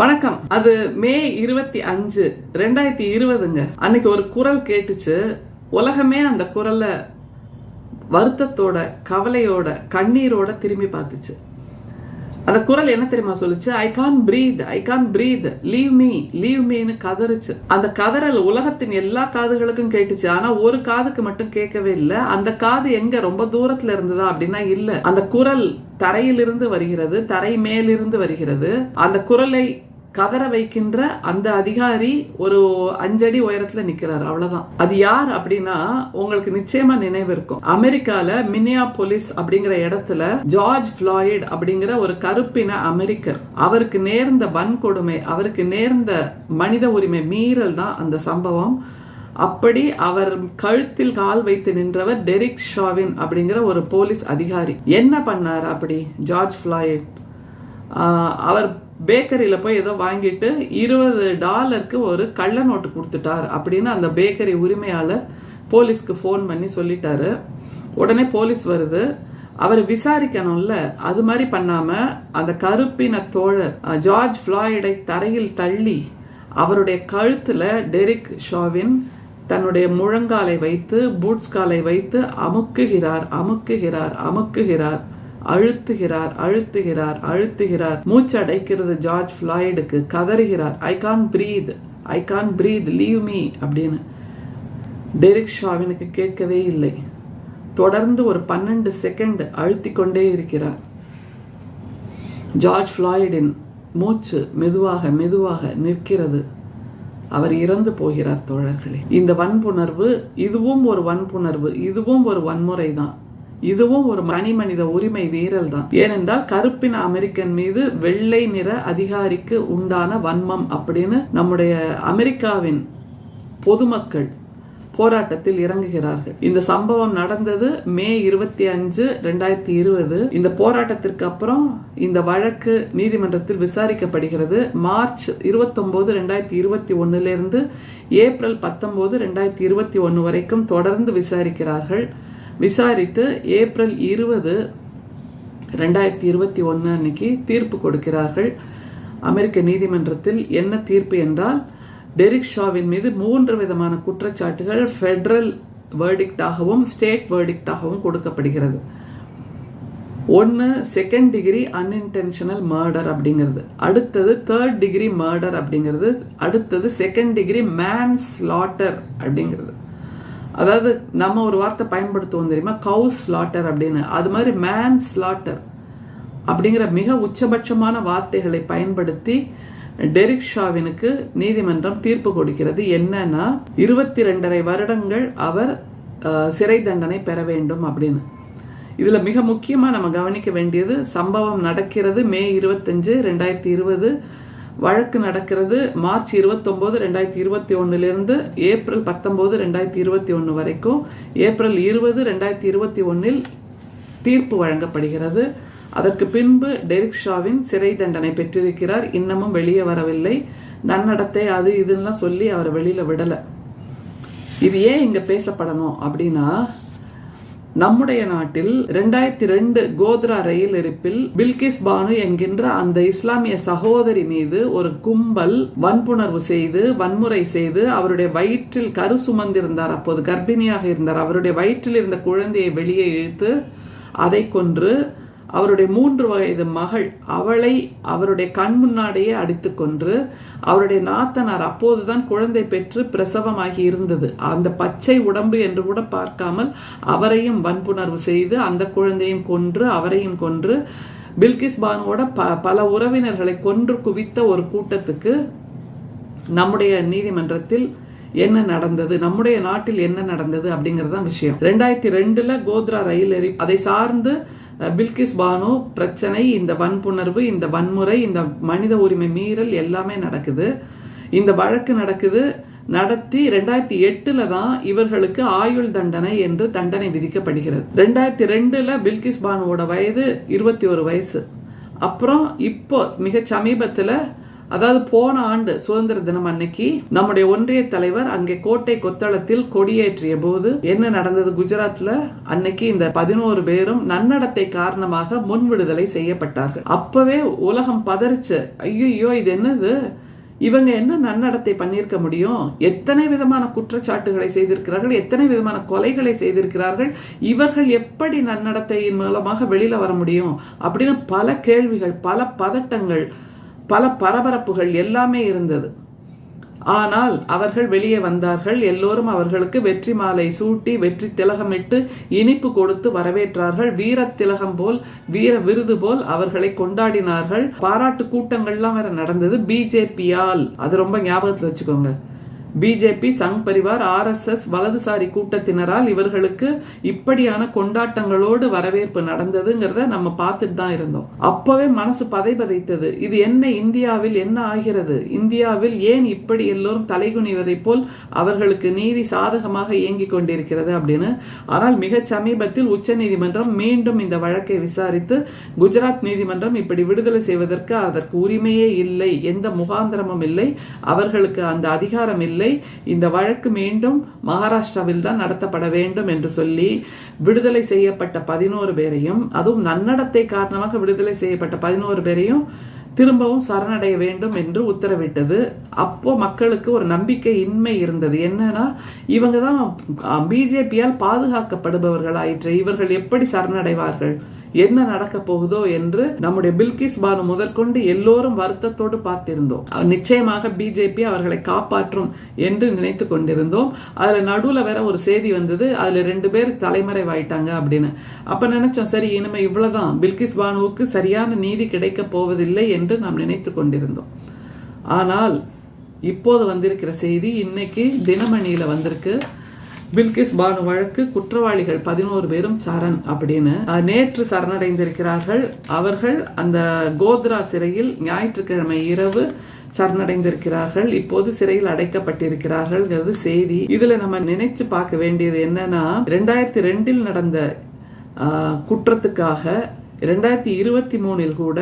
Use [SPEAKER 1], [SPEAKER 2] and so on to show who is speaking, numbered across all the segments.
[SPEAKER 1] வணக்கம். அது மே இருபத்தி அஞ்சு ரெண்டாயிரத்தி இருபதுங்க. அன்னைக்கு ஒரு குரல் கேட்டுச்சு. உலகமே அந்த குரலை வருத்தத்தோட கவலையோட கண்ணீரோட திரும்பி பார்த்துச்சு. அந்த குரல் என்ன தெரியுமா சொல்லுச்சு? I can't breathe I can't breathe leave me leave மீன்னு கதறுச்சு. அந்த கதறல் உலகத்தின் எல்லா காதுகளுக்கும் கேட்டுச்சு. ஆனா ஒரு காதுக்கு மட்டும் கேட்கவே இல்லை. அந்த காது எங்க ரொம்ப தூரத்துல இருந்ததா அப்படின்னா இல்ல. அந்த குரல் தரையிலிருந்து வருகிறது தரை மேலிருந்து வருகிறது. அந்த குரலை கதற வைக்கின்ற அந்த அதிகாரி ஒரு அஞ்சடி உயரத்துல நிக்கிறார். அவ்வளவுதான். அது யார் அப்படின்னா உங்களுக்கு நிச்சயமா நினைவு இருக்கும். அமெரிக்கால மினியா போலீஸ் அப்படிங்கிற இடத்துல ஜார்ஜ் ஃபிளாய்ட் அப்படிங்கிற ஒரு கருப்பின அமெரிக்கர். அவருக்கு நேர்ந்த வன்கொடுமை அவருக்கு நேர்ந்த மனித உரிமை மீறல் தான் அந்த சம்பவம். அப்படி அவர் கழுத்தில் கால் வைத்து நின்றவர் டெரிக் ஷாவின் அப்படிங்கிற ஒரு போலீஸ் அதிகாரி. என்ன பண்ணார் அப்படி ஜார்ஜ் ஃபிளாய்ட்? அவர் பேக்கரியில் போய் ஏதோ வாங்கிட்டு இருபது டாலருக்கு ஒரு கள்ள நோட்டு கொடுத்துட்டார் அப்படின்னு அந்த பேக்கரி உரிமையாளர் போலீஸ்க்கு ஃபோன் பண்ணி சொல்லிட்டாரு. உடனே போலீஸ் வருது. அவர் விசாரிக்கணும்ல அது மாதிரி பண்ணாமல் அந்த கருப்பின தோழர் ஜார்ஜ் ஃப்ளாய்டை தரையில் தள்ளி அவருடைய கழுத்தில் டெரிக் ஷாவின் தன்னுடைய முழங்காலை வைத்து பூட்ஸ் காலை வைத்து அமுக்குகிறார் அமுக்குகிறார் அமுக்குகிறார். அழுத்துகிறார் அழுத்துகிறார் அழுத்துகிறார். மூச்சு அடைக்கிறது ஜார்ஜ் ஃபிளாய்டுக்கு கதறுகிறார். I can't breathe I can't breathe leave me அப்படின்னு டெரிக் ஷாவினுக்கு கேட்கவே இல்லை. தொடர்ந்து ஒரு பன்னெண்டு செகண்ட் அழுத்தி கொண்டே இருக்கிறார். ஜார்ஜ் ஃபிளாய்டின் மூச்சு மெதுவாக மெதுவாக நிற்கிறது. அவர் இறந்து போகிறார் தோழர்களே. இந்த வன்புணர்வு இதுவும் ஒரு வன்புணர்வு இதுவும் ஒரு வன்முறை தான் இதுவும் ஒரு மணி மனித உரிமை வீரல் தான் ஏனென்றால் கருப்பின அமெரிக்கன் மீது வெள்ளை நிற அதிகாரிக்கு உண்டான வன்மம் அப்படின்னு நம்முடைய அமெரிக்காவின் பொதுமக்கள் போராட்டத்தில் இறங்குகிறார்கள். இந்த சம்பவம் நடந்தது மே இருபத்தி அஞ்சு ரெண்டாயிரத்தி இருபது. இந்த போராட்டத்திற்கு அப்புறம் இந்த வழக்கு நீதிமன்றத்தில் விசாரிக்கப்படுகிறது. மார்ச் இருபத்தொன்பது ரெண்டாயிரத்தி இருபத்தி ஒன்னுல இருந்து ஏப்ரல் பத்தொன்பது ரெண்டாயிரத்தி இருபத்தி ஒன்னு வரைக்கும் தொடர்ந்து விசாரிக்கிறார்கள். விசாரித்து ஏப்ரல் இருபது ரெண்டாயிரத்தி இருபத்தி ஒன்று அன்னைக்கு தீர்ப்பு கொடுக்கிறார்கள். அமெரிக்க நீதிமன்றத்தில் என்ன தீர்ப்பு என்றால் டெரிக் ஷாவின் மீது மூன்று விதமான குற்றச்சாட்டுகள் ஃபெடரல் வேர்டிக்டாகவும் ஸ்டேட் வேர்டிக்டாகவும் கொடுக்கப்படுகிறது. ஒன்று செகண்ட் டிகிரி அன்இன்டென்ஷனல் மர்டர் அப்படிங்கிறது. அடுத்தது தேர்ட் டிகிரி மர்டர் அப்படிங்கிறது. அடுத்தது செகண்ட் டிகிரி மேன் ஸ்லாட்டர் அப்படிங்கிறது. அதாவது நம்ம ஒரு வார்த்தை பயன்படுத்துவோம் தெரியுமா? கவு ஸ்லாட்டர் அப்படின்னு. அது மாதிரி மேன் ஸ்லாட்டர் அப்படிங்கிற மிக உச்சபட்சமான வார்த்தைகளை பயன்படுத்தி டெரிக் ஷாவினுக்கு நீதிமன்றம் தீர்ப்பு கொடுக்கிறது. என்னன்னா இருபத்தி ரெண்டரை வருடங்கள் அவர் சிறை தண்டனை பெற வேண்டும் அப்படின்னு. இதில் மிக முக்கியமாக நம்ம கவனிக்க வேண்டியது சம்பவம் நடக்கிறது மே இருபத்தஞ்சு ரெண்டாயிரத்தி இருபது வழக்கு நடக்கிறது மார்ச் இருபத்தொம்போது ரெண்டாயிரத்தி இருபத்தி ஒன்றிலிருந்து ஏப்ரல் பத்தொம்போது ரெண்டாயிரத்தி இருபத்தி ஒன்று வரைக்கும். ஏப்ரல் இருபது ரெண்டாயிரத்தி இருபத்தி ஒன்றில் தீர்ப்பு வழங்கப்படுகிறது. அதற்கு பின்பு டெரிக் ஷாவின் சிறை தண்டனை பெற்றிருக்கிறார். இன்னமும் வெளியே வரவில்லை. நன்னடத்தை அது இதுன்னெலாம் சொல்லி அவரை வெளியில் விடலை. இது ஏன் இங்கே பேசப்படணும் அப்படின்னா நம்முடைய நாட்டில் ரெண்டாயிரத்தி ரெண்டு கோத்ரா ரயில் இருப்பில் பில்கிஸ் பானு என்கின்ற அந்த இஸ்லாமிய சகோதரி மீது ஒரு கும்பல் வன்புணர்வு செய்து வன்முறை செய்து அவருடைய வயிற்றில் கரு சுமந்திருந்தார். அப்போது கர்ப்பிணியாக இருந்தார். அவருடைய வயிற்றில் இருந்த குழந்தையை வெளியே இழுத்து அதை கொன்று அவருடைய மூன்று வயது மகள் அவளை அவருடைய கண் முன்னாடியே அடித்து கொன்று அவருடைய நாத்தனார் அப்போதுதான் குழந்தை பெற்று பிரசவமாகி இருந்தது. அந்த பச்சை உடம்பு என்று கூட பார்க்காமல் அவரையும் வன்புணர்வு செய்து அந்த குழந்தையும் கொன்று அவரையும் கொன்று பில்கிஸ் பானுவோட ப பல உறவினர்களை கொன்று குவித்த ஒரு கூட்டத்துக்கு நம்முடைய நீதிமன்றத்தில் என்ன நடந்தது நம்முடைய நாட்டில் என்ன நடந்தது அப்படிங்கிறது தான் விஷயம். ரெண்டாயிரத்தி ரெண்டுல கோத்ரா ரயில் எரி அதை சார்ந்து பில்கிஸ் பானு பிரச்சனை இந்த வன்புணர்வு இந்த வன்முறை இந்த மனித உரிமை மீறல் எல்லாமே நடக்குது. இந்த வழக்கு நடக்குது. நடத்தி ரெண்டாயிரத்தி எட்டுல தான் இவர்களுக்கு ஆயுள் தண்டனை என்று தண்டனை விதிக்கப்படுகிறது. ரெண்டாயிரத்தி ரெண்டுல பில்கிஸ் பானுவோட வயது இருபத்தி ஒரு வயசு. அப்புறம் இப்போ மிக சமீபத்தில் அதாவது போன ஆண்டு சுதந்திர தினம் அன்னைக்கு நம்முடைய ஒன்றிய தலைவர் அங்கே கோட்டை கொத்தளத்தில் கொடியேற்றிய போது என்ன நடந்தது குஜராத்ல? அன்னைக்கு இந்த பதினோரு பேரும் நன்னடத்தை காரணமாக முன் விடுதலை செய்யப்பட்டார்கள். அப்பவே உலகம் பதறிச்சு ஐயோ இது என்னது? இவங்க என்ன நன்னடத்தை பண்ணியிருக்க முடியும்? எத்தனை விதமான குற்றச்சாட்டுகளை செய்திருக்கிறார்கள்? எத்தனை விதமான கொலைகளை செய்திருக்கிறார்கள்? இவர்கள் எப்படி நன்னடத்தையின் மூலமாக வெளியில வர முடியும்? அப்படின்னு பல கேள்விகள் பல பதட்டங்கள் பல பரபரப்புகள் எல்லாமே இருந்தது. ஆனால் அவர்கள் வெளியே வந்தார்கள். எல்லோரும் அவர்களுக்கு வெற்றி மாலை சூட்டி வெற்றி திலகமிட்டு இனிப்பு கொடுத்து வரவேற்றார்கள். வீர திலகம் போல் வீர விருது போல் அவர்களை கொண்டாடினார்கள். பாராட்டு கூட்டங்கள்லாம் வேற நடந்தது. பிஜேபியால் அது ரொம்ப ஞாபகத்தில் வச்சுக்கோங்க. பிஜேபி சங் பரிவார் ஆர்எஸ்எஸ் வலதுசாரி கூட்டத்தினரால் இவர்களுக்கு இப்படியான கொண்டாட்டங்களோடு வரவேற்பு நடந்ததுங்கிறத நம்ம பார்த்துட்டு தான் இருந்தோம். அப்பவே மனசு பதை பதைத்தது இது என்ன இந்தியாவில் என்ன ஆகிறது? இந்தியாவில் ஏன் இப்படி எல்லோரும் தலைகுனிவதை போல் அவர்களுக்கு நீதி சாதகமாக இயங்கிக் கொண்டிருக்கிறது அப்படின்னு. ஆனால் மிக சமீபத்தில் உச்ச நீதிமன்றம் மீண்டும் இந்த வழக்கை விசாரித்து குஜராத் நீதிமன்றம் இப்படி விடுதலை செய்வதற்கு அதற்கு உரிமையே இல்லை எந்த முகாந்திரமும் இல்லை அவர்களுக்கு அந்த அதிகாரம் இல்லை இல்லை. இந்த வழக்கு மீண்டும் மகாராஷ்டிராவில் தான் நடத்தப்பட வேண்டும் என்று சொல்லி விடுதலை செய்யப்பட்ட பதினோரு பேரையும் அதுவும் நன்னடத்தை காரணமாக விடுதலை செய்யப்பட்ட பதினோரு பேரையும் திரும்பவும் சரணடைய வேண்டும் என்று உத்தரவிட்டது. அப்போ மக்களுக்கு ஒரு நம்பிக்கை இன்மை இருந்தது. என்னன்னா இவங்க தான் பிஜேபியால் பாதுகாக்கப்படுபவர்கள் ஆயிற்று இவர்கள் எப்படி சரணடைவார்கள்? என்ன நடக்க போகுதோ என்று நம்முடைய பில்கிஸ் பானு முதற்கொண்டு எல்லோரும் வருத்தத்தோடு பார்த்திருந்தோம். நிச்சயமாக பிஜேபி அவர்களை காப்பாற்றும் என்று நினைத்து கொண்டிருந்தோம். அதுல நடுவுல வேற ஒரு செய்தி வந்தது. அதுல ரெண்டு பேர் தலைமறைவாயிட்டாங்க அப்படின்னு. அப்ப நினைச்சோம் சரி இனிமே இவ்வளவுதான். பில்கிஸ் பானுவுக்கு சரியான நீதி கிடைக்க போவதில்லை என்று நாம் நினைத்து கொண்டிருந்தோம். ஆனால் இப்போது வந்திருக்கிற செய்தி இன்னைக்கு தினமணியில வந்திருக்கு. பில்கிஸ் பானு வழக்கு குற்றவாளிகள் பதினோரு பேரும் சரண் அப்படின்னு. நேற்று சரணடைந்திருக்கிறார்கள். அவர்கள் அந்த கோத்ரா சிறையில் ஞாயிற்றுக்கிழமை இரவு சரணடைந்திருக்கிறார்கள். இப்போது சிறையில் அடைக்கப்பட்டிருக்கிறார்கள் செய்தி. இதுல நம்ம நினைச்சு பார்க்க வேண்டியது என்னன்னா ரெண்டாயிரத்தி ரெண்டில் நடந்த குற்றத்துக்காக ரெண்டாயிரத்தி இருபத்தி மூணில் கூட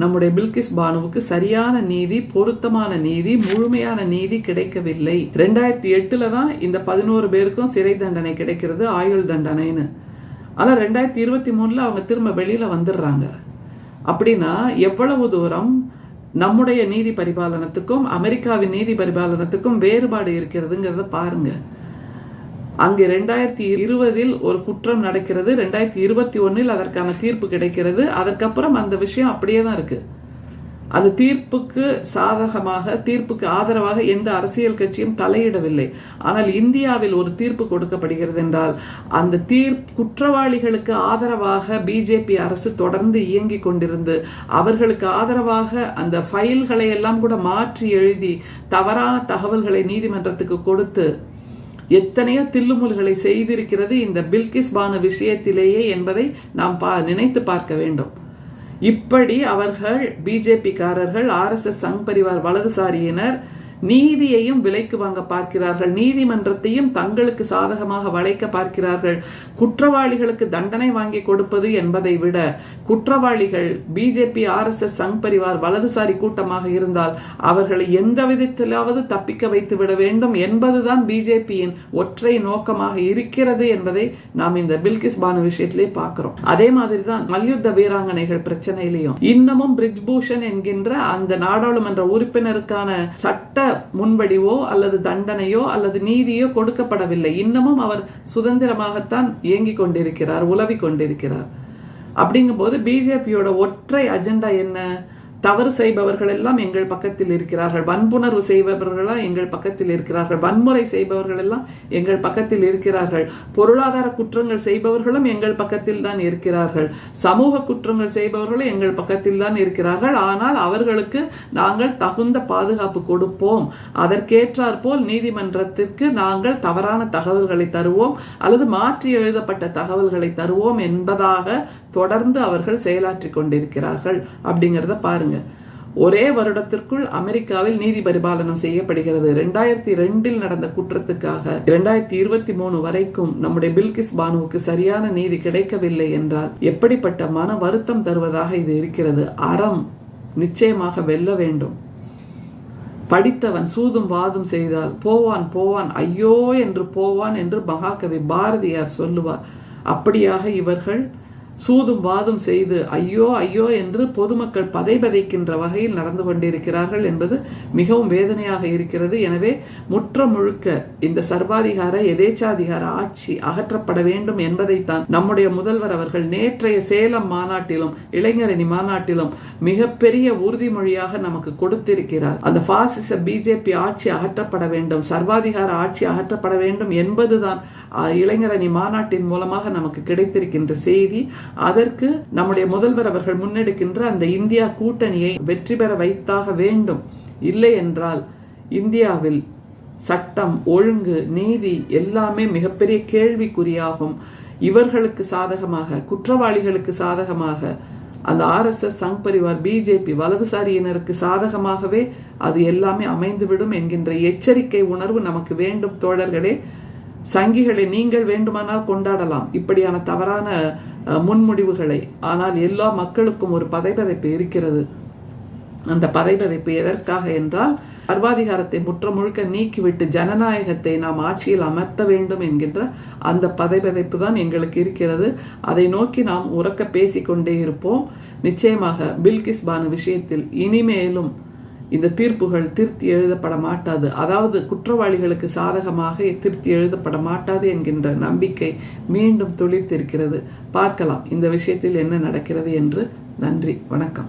[SPEAKER 1] நம்முடைய பில்கிஸ் பானுவுக்கு சரியான நீதி பொருத்தமான நீதி முழுமையான நீதி கிடைக்கவில்லை. ரெண்டாயிரத்தி எட்டுல தான் இந்த பதினோரு பேருக்கும் சிறை தண்டனை கிடைக்கிறது ஆயுள் தண்டனைன்னு. ஆனால் ரெண்டாயிரத்தி இருபத்தி மூணில் அவங்க திரும்ப வெளியில் வந்துடுறாங்க. அப்படின்னா எவ்வளவு தூரம் நம்முடைய நீதி பரிபாலனத்துக்கும் அமெரிக்காவின் நீதி பரிபாலனத்துக்கும் வேறுபாடு இருக்கிறதுங்கிறத பாருங்கள் அங்கு ரெண்டாயிரத்தி இருபதில் ஒரு குற்றம் நடக்கிறது ரெண்டாயிரத்தி இருபத்தி ஒன்னில் அதற்கான தீர்ப்பு கிடைக்கிறது. அதற்கப்புறம் அந்த விஷயம் அப்படியே தான் இருக்கு. அந்த தீர்ப்புக்கு சாதகமாக தீர்ப்புக்கு ஆதரவாக எந்த அரசியல் கட்சியும் தலையிடவில்லை. ஆனால் இந்தியாவில் ஒரு தீர்ப்பு கொடுக்கப்படுகிறது என்றால் அந்த தீர் குற்றவாளிகளுக்கு ஆதரவாக பிஜேபி அரசு தொடர்ந்து இயங்கிக் கொண்டிருந்து அவர்களுக்கு ஆதரவாக அந்த ஃபைல்களை எல்லாம் கூட மாற்றி எழுதி தவறான தகவல்களை நீதிமன்றத்துக்கு கொடுத்து எத்தனையோ தில்லுமுல்களை செய்திருக்கிறது இந்த பில்கிஸ் பானு விஷயத்திலேயே என்பதை நாம் பா நினைத்து பார்க்க வேண்டும். இப்படி அவர்கள் பிஜேபிக்காரர்கள் ஆர்எஸ்எஸ் சங் பரிவார் வலதுசாரியினர் நீதியையும் விலைக்கு வாங்க பார்க்கிறார்கள். நீதிமன்றத்தையும் தங்களுக்கு சாதகமாக வளைக்க பார்க்கிறார்கள். குற்றவாளிகளுக்கு தண்டனை வாங்கி கொடுப்பது என்பதை விட குற்றவாளிகள் BJP R S S Sangh Parivar வலதுசாரி கூட்டமாக இருந்தால் அவர்களை எந்த விதத்திலாவது தப்பிக்க வைத்து விட வேண்டும் என்பதுதான் பிஜேபியின் ஒற்றை நோக்கமாக இருக்கிறது என்பதை நாம் இந்த பில்கிஸ் பானு விஷயத்திலே பார்க்கிறோம். அதே மாதிரி தான் மல்யுத்த வீராங்கனைகள் பிரச்சனையிலையும். இன்னமும் பிரிஜ்பூஷன் என்கின்ற அந்த நாடாளுமன்ற உறுப்பினருக்கான சட்ட முன்வடிவோ அல்லது தண்டனையோ அல்லது நீதியோ கொடுக்கப்படவில்லை. இன்னமும் அவர் சுதந்திரமாகத்தான் இயங்கிக் கொண்டிருக்கிறார் உலவி கொண்டிருக்கிறார். அப்படிங்கும்போது பிஜேபியோட ஒற்றை அஜெண்டா என்ன? தவறு செய்பவர்கள் எல்லாம் எங்கள் பக்கத்தில் இருக்கிறார்கள். வன்புணர்வு செய்பவர்களாக எங்கள் பக்கத்தில் இருக்கிறார்கள். வன்முறை செய்பவர்கள் எல்லாம் எங்கள் பக்கத்தில் இருக்கிறார்கள். பொருளாதார குற்றங்கள் செய்பவர்களும் எங்கள் பக்கத்தில் தான் இருக்கிறார்கள். சமூக குற்றங்கள் செய்பவர்களும் எங்கள் பக்கத்தில் தான் இருக்கிறார்கள். ஆனால் அவர்களுக்கு நாங்கள் தகுந்த பாதுகாப்பு கொடுப்போம். அதற்கேற்றாற் போல் நீதிமன்றத்திற்கு நாங்கள் தவறான தகவல்களை தருவோம். அல்லது மாற்றி எழுதப்பட்ட தகவல்களை தருவோம் என்பதாக தொடர்ந்து அவர்கள் செயலாற்றி கொண்டிருக்கிறார்கள். அப்படிங்கிறத பாருங்க. ஒரே வருடத்திற்குள் அமெரிக்காவில் நீதி பரிபாலனம் செய்யப்படுகிறது. ரெண்டாயிரத்தி ரெண்டில் நடந்த குற்றத்துக்காக இரண்டாயிரத்தி இருபத்தி மூணு வரைக்கும் நம்முடைய பில்கிஸ் பானுவுக்கு சரியான நீதி கிடைக்கவில்லை என்றால் எப்படிப்பட்ட மன வருத்தம் தருவதாக இது இருக்கிறது? அறம் நிச்சயமாக வெல்ல வேண்டும். படித்தவன் சூதும் வாதும் செய்தால் போவான் போவான் ஐயோ என்று போவான் என்று மகாகவி பாரதியார் சொல்லுவார். அப்படியாக இவர்கள் சூதும் வாதும் செய்து ஐயோ ஐயோ என்று பொதுமக்கள் பதைபதைக்கின்ற வகையில் நடந்து கொண்டிருக்கிறார்கள் என்பது மிகவும் வேதனையாக இருக்கிறது. எனவே முற்ற முழுக்க இந்த சர்வாதிகார எதேச்சாதிகார ஆட்சி அகற்றப்பட வேண்டும் என்பதைத்தான் நம்முடைய முதல்வர் அவர்கள் நேற்றைய சேலம் மாநாட்டிலும் இளைஞரணி மாநாட்டிலும் மிகப்பெரிய உறுதிமொழியாக நமக்கு கொடுத்திருக்கிறார். அந்த பாசிச பிஜேபி ஆட்சி அகற்றப்பட வேண்டும் சர்வாதிகார ஆட்சி அகற்றப்பட வேண்டும் என்பதுதான் இளைஞரணி மாநாட்டின் மூலமாக நமக்கு கிடைத்திருக்கின்ற செய்தி அதற்கு நம்முடைய முதல்வர் அவர்கள் முன்னெடுக்கின்ற அந்த இந்தியா கூட்டணியை வெற்றி பெற வைத்தாக வேண்டும். இல்லை என்றால் இந்தியாவில் சட்டம் ஒழுங்கு நீதி எல்லாமே மிகப்பெரிய கேள்விக்குறியாகும். இவர்களுக்கு சாதகமாக குற்றவாளிகளுக்கு சாதகமாக அந்த ஆர்எஸ்எஸ் சங் பரிவார் பிஜேபி வலதுசாரியினருக்கு சாதகமாகவே அது எல்லாமே அமைந்துவிடும் என்கின்ற எச்சரிக்கை உணர்வு நமக்கு வேண்டும் தோழர்களே. சங்கிகளை நீங்கள் வேண்டுமானால் கொண்டாடலாம். இப்படியான தவறான முன்முடிவுகளை. ஆனால் எல்லா மக்களுக்கும் ஒரு பதைபதைப்பு இருக்கிறது. அந்த பதைபதைப்பு எதற்காக என்றால் சர்வாதிகாரத்தை முற்ற முழுக்க நீக்கிவிட்டு ஜனநாயகத்தை நாம் ஆட்சியில் அமர்த்த வேண்டும் என்கின்ற அந்த பதைபதைப்பு தான் எங்களுக்கு இருக்கிறது. அதை நோக்கி நாம் உறக்க பேசிக்கொண்டே இருப்போம். நிச்சயமாக பில்கிஸ் பானு விஷயத்தில் இனிமேலும் இந்த தீர்ப்புகள் திருத்தி எழுதப்பட மாட்டாது. அதாவது குற்றவாளிகளுக்கு சாதகமாக திருத்தி எழுதப்பட மாட்டாது என்கின்ற நம்பிக்கை மீண்டும் துளிர்த்திருக்கிறது. பார்க்கலாம் இந்த விஷயத்தில் என்ன நடக்கிறது என்று. நன்றி வணக்கம்.